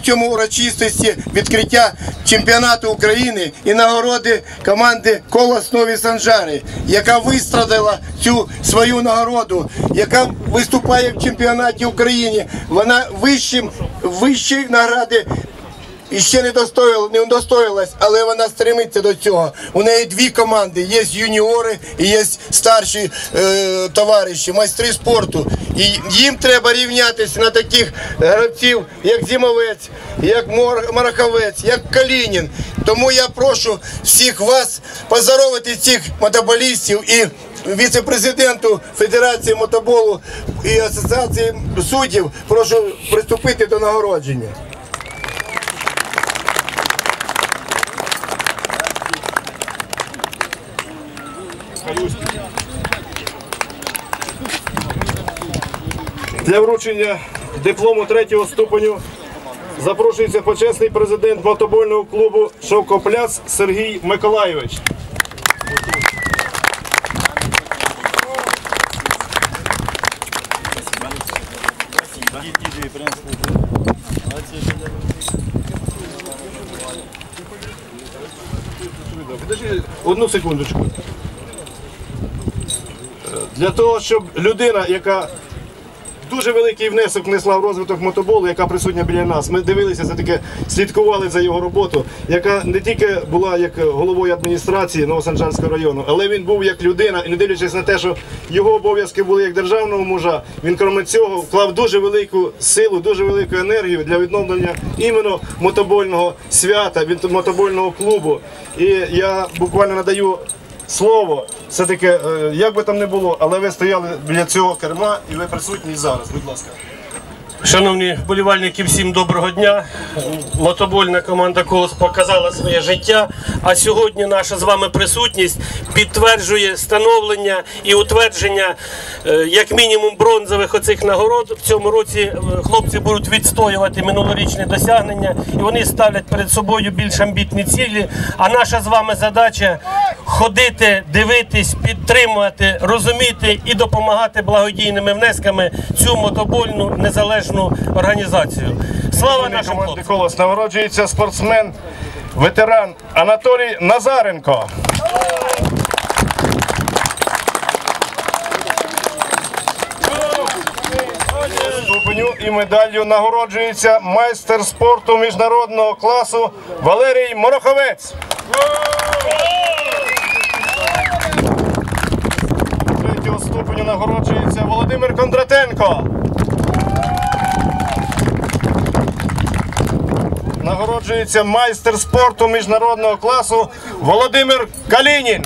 в цьому урочистості відкриття чемпіонату України і нагороди команди Колос Нові Санжари, яка вистрадила цю свою нагороду, яка виступає в чемпіонаті України. Вона вищим вищі награди і ще не достоїла, не удостоїлась, але вона стремиться до цього. У неї дві команди: є юніори і є старші е, товариші, майстри спорту. І їм треба рівнятися на таких гравців, як Зімовець, як Мараховець, як Калінін. Тому я прошу всіх вас поздоровити цих мотоболістів і віце-президенту Федерації мотоболу і Асоціації суддів. Прошу приступити до нагородження. Для вручення диплому третього ступеню запрошується почесний президент мотобольного клубу Шовкопляс Сергій Миколайович. Подожди одну секундочку. Для того, щоб людина, яка дуже великий внесок внесла в розвиток мотоболу, яка присутня біля нас. Ми дивилися, все таки слідкували за його роботу, яка не тільки була як головою адміністрації Новосанжарського району, але він був як людина, і не дивлячись на те, що його обов'язки були як державного мужа, він крім цього вклав дуже велику силу, дуже велику енергію для відновлення іменно мотобольного свята, від мотобольного клубу. І я буквально надаю слово. Все-таки, е, як би там не було, але ви стояли біля цього керма і ви присутні зараз. Будь ласка. Шановні вболівальники, всім доброго дня. Мотобольна команда Колос показала своє життя. А сьогодні наша з вами присутність підтверджує становлення і утвердження, е, як мінімум, бронзових оцих нагород. В цьому році е, хлопці будуть відстоювати минулорічні досягнення, і вони ставлять перед собою більш амбітні цілі. А наша з вами задача ходити, дивитись, підтримувати, розуміти і допомагати благодійними внесками цю мотобольну незалежну організацію. Слава нашим хлопцям! Колос нагороджується спортсмен, ветеран Анатолій Назаренко. Ступеню і медаллю нагороджується майстер спорту міжнародного класу Валерій Мороховець. Третього ступеню нагороджується Володимир Кондратенко. Нагороджується майстер спорту міжнародного класу Володимир Калінін.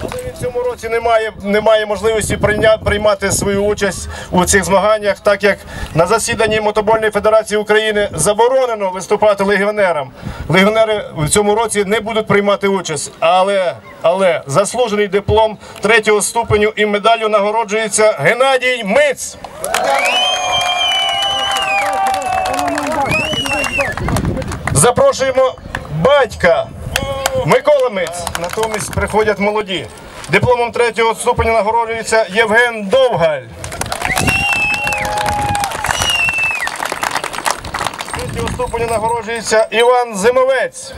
Але він в цьому році не має, не має можливості приймати свою участь у цих змаганнях, так як на засіданні Мотобольної Федерації України заборонено виступати легіонерам. Легіонери в цьому році не будуть приймати участь. Але, але заслужений диплом третього ступеню і медаллю нагороджується Геннадій Миць. Запрошуємо батька Микола Миць. Натомість приходять молоді. Дипломом третього ступеня нагороджується Євген Довгаль. Третього ступеня нагороджується Іван Зимовець.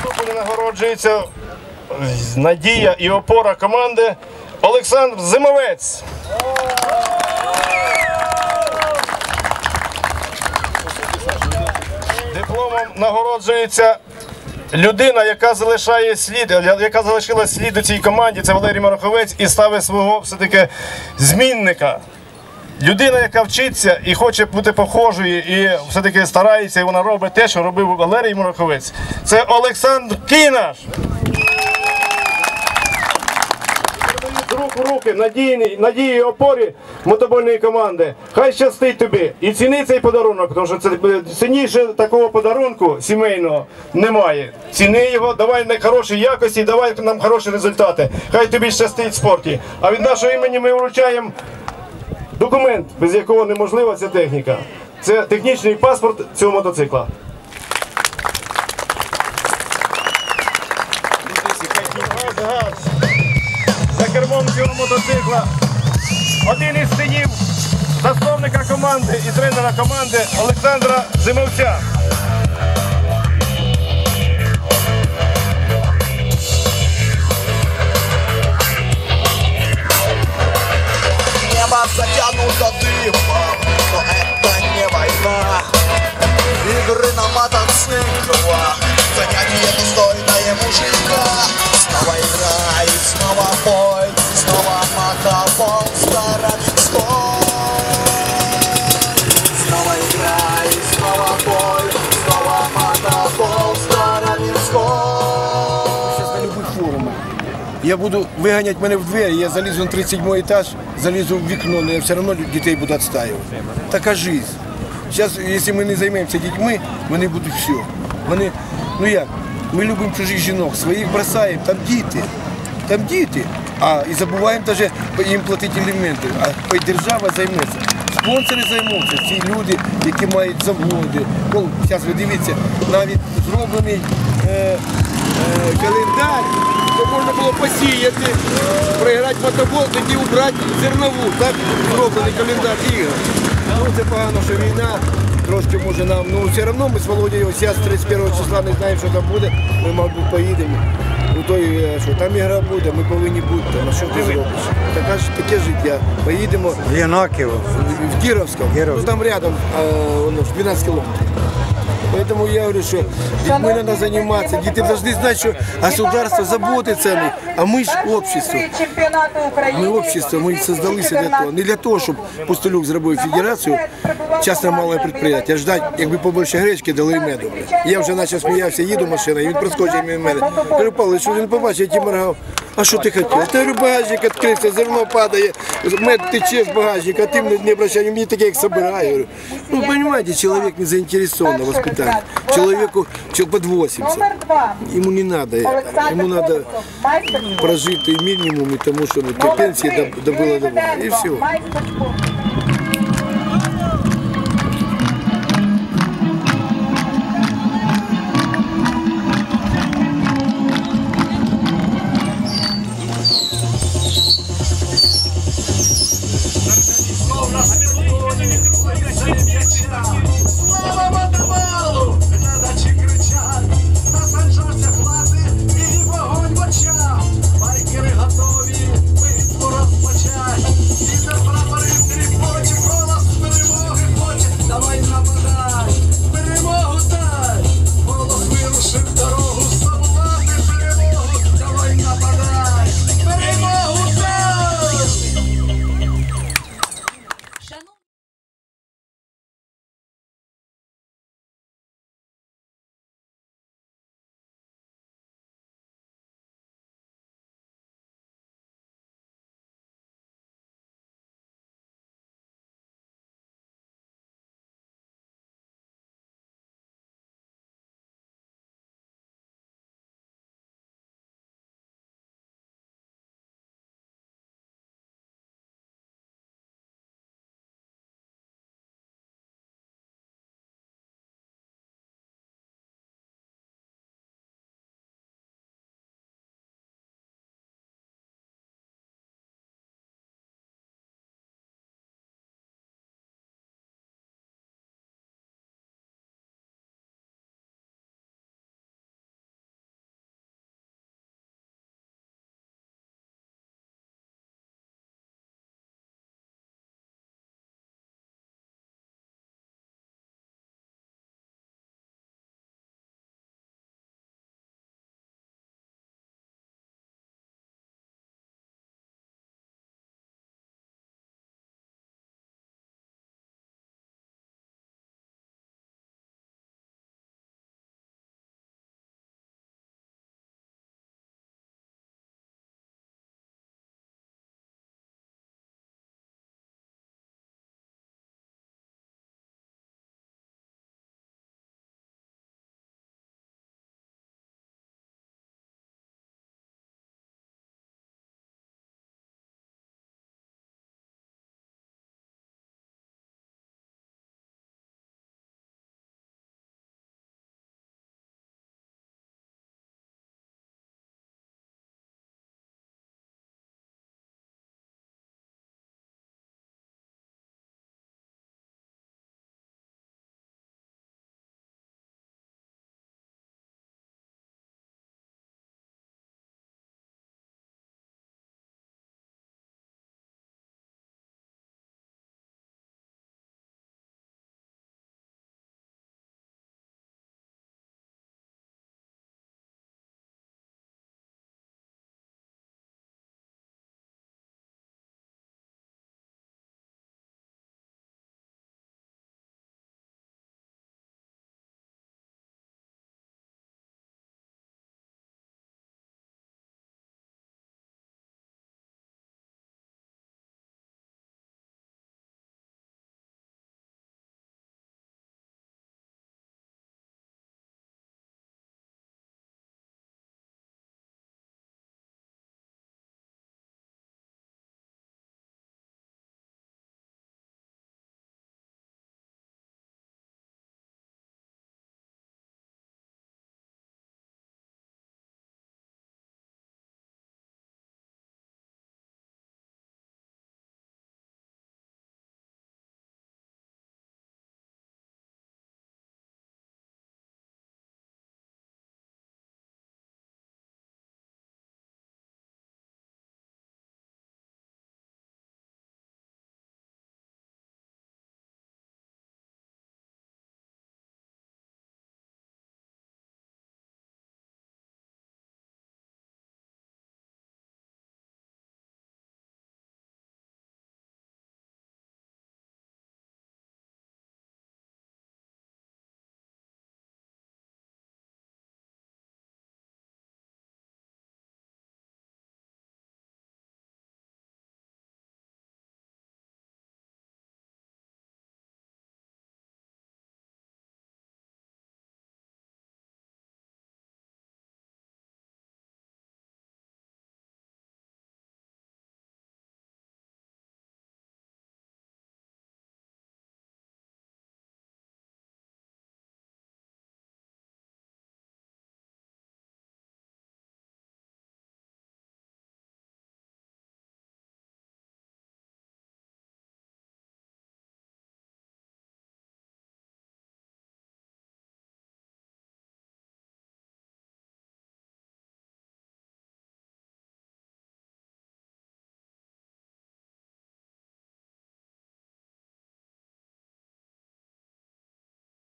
Ступеня нагороджується надія і опора команди Олександр Зимовець. Дипломом нагороджується людина, яка залишає слід, яка залишила слід у цій команді. Це Валерій Мараховець і ставить свого все-таки змінника. Людина, яка вчиться і хоче бути похожою, і все-таки старається, і вона робить те, що робив Валерій Мараховець. Це Олександр Кінаш. Руки надійні, надії і опорі мотобольної команди. Хай щастить тобі. І ціни цей подарунок, тому що це цінніше такого подарунку сімейного немає. Ціни його, давай на хорошій якості, давай нам хороші результати. Хай тобі щастить в спорті. А від нашого імені ми вручаємо документ, без якого неможлива ця техніка. Це технічний паспорт цього мотоцикла. Мотоцикла один із синів засновника команди і тренера команди Олександра Зимовця. Я буду виганяти мене в двері, я залізу на 37 етаж, залізу в вікно, але я все одно дітей буду відстаювати. Така життя. Зараз, якщо ми не займемося дітьми, вони будуть все. Вони, ну як, ми любимо чужих жінок, своїх бросаємо, там діти, там діти. А і забуваємо навіть їм платити аліменти. А держава займеться. Спонсори займуться, ці люди, які мають заводи. Зараз ви дивіться, навіть зроблений е, е, календар, то можна було посіяти, проіграти мотобол, тоді убрати зернову. Так зроблений календар ігор. Ну це погано, що війна. Трошки може нам, ну все одно ми з Володією зараз 31 числа не знаємо, що там буде. Ми, мабуть, поїдемо. У той, е, що там ігра буде, ми повинні бути там. А що ти зробиш? Така ж таке життя. Поїдемо в Єнаків. в Кировском. Ну там рядом, а, воно ж 12 километров. Поэтому я говорю, что детьми надо заниматься. Дети должны знать, что государство заботится о них, а мы ж общество. Ми общество, ми создалися для того. Не для того, щоб Пустолюк зробив федерацію, частне мале підприємство. Ждать, якби побільше гречки дали і меду. блядь. Я вже наче сміявся, їду машина, і він проскочив мимо мене. Кажу, Павло, що він побачив, я ті моргав. А що ти хотів? Та говорю, багажник відкрився, зерно падає, мед тече з багажника, а ти мене не обращай, мені таке, як собираю. Говорю, Ну, понимаете, человек не заинтересован в воспитании. Человеку чел- под 80. Ему не надо это. Ему надо прожитый минимум и тому, чтобы до пенсии доб- добыло добро. И все.